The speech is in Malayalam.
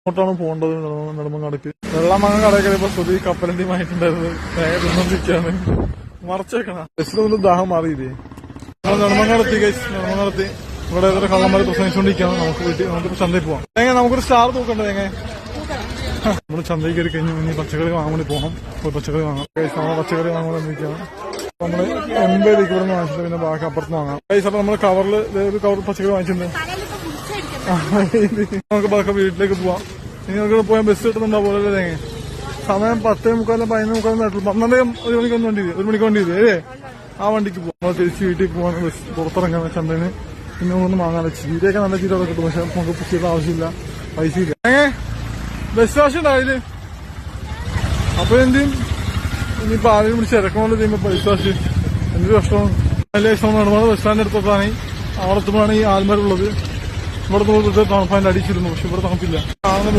അങ്ങോട്ടാണ് പോകേണ്ടത് നെടുമങ്ങാടക്ക് വെള്ളമങ്ങ കടയൊക്കെ ഇപ്പൊ സ്തുതി കപ്പലണ്ടിയുമായിട്ടുണ്ടായിരുന്നു തിന്നോണ്ടിരിക്കാണ് മറച്ചു വെക്കണം. ബസ്സിലൊന്നും ദാഹം മാറിയില്ലേ? നമ്മൾ നെടുമങ്ങാടെത്തി ഗൈസ്. നെടുമങ്ങാടെത്തി ഇവിടെ ഏതൊരു കള്ളന്മാരെ പ്രസംഗിച്ചുകൊണ്ടിരിക്കുകയാണ്. നമുക്ക് വീട്ടിൽ നമുക്ക് ചന്തയിൽ പോവാം. എങ്ങനെ നമുക്കൊരു സ്റ്റാർ തൂക്കണ്ടേ എങ്ങനെ നമ്മൾ ചന്തയിൽ കയറി കഴിഞ്ഞു ഇനി പച്ചക്കറി വാങ്ങാൻ വേണ്ടി പോകാം ഒരു പച്ചക്കറി വാങ്ങാം. ഗൈസ് നമ്മൾ പച്ചക്കറി വാങ്ങാൻ എന്തൊക്കെയാണ് നമ്മൾ എൺപത് ഇവിടെ നിന്ന് വാങ്ങിച്ചിട്ട് പിന്നെ ബാക്കി അപ്പുറത്ത് വാങ്ങാം. കൈസ് അപ്പൊ നമ്മൾ കവറിൽ ഒരു കവർ പച്ചക്കറി വാങ്ങിച്ചിട്ടുണ്ട്. നമുക്ക് ബാക്കി വീട്ടിലേക്ക് പോവാം. നിങ്ങൾക്ക് പോയാൽ ബസ് കിട്ടുന്നുണ്ടോ? പോലെ തേങ്ങ സമയം പത്തേ മുക്കാലും പതിനൊന്ന് മുക്കാലും നാട്ടിൽ പന്ത്രണ്ടേ ഒരു മണിക്ക് വണ്ടി ഒരു മണിക്ക് വണ്ടി ഏ ആ വണ്ടിക്ക് പോകാം. തിരിച്ച് വീട്ടിൽ പോകാൻ ബസ്. പുറത്തിറങ്ങാൻ ചന്തന് പിന്നെ ഒന്ന് വാങ്ങാൻ ചീരയൊക്കെ നല്ല ചീര കിട്ടും പക്ഷെ നമുക്ക് പുതിയത് ആവശ്യമില്ല. പൈസ ഇല്ല. ഏ? ബസ് ആവശ്യം ഉണ്ടാവില്ലേ അപ്പൊ എന്തും ഇനിയിപ്പോ ആരെയും വിളിച്ച് ഇറക്കണമല്ലോ ചെയ്യുമ്പോ പൈസ ആവശ്യം? എന്തൊരു കഷ്ടമാണ് നല്ല ഇഷ്ടം നടന്നത് ബസ് സ്റ്റാൻഡ് എടുത്താണ് അവിടെ എത്തുമ്പോഴാണ് ഈ ആൽമരുള്ളത് ഇവിടെ തണുപ്പ് അതിന്റെ അടിച്ചിരുന്നു പക്ഷെ ഇവിടെ തണുപ്പില്ല.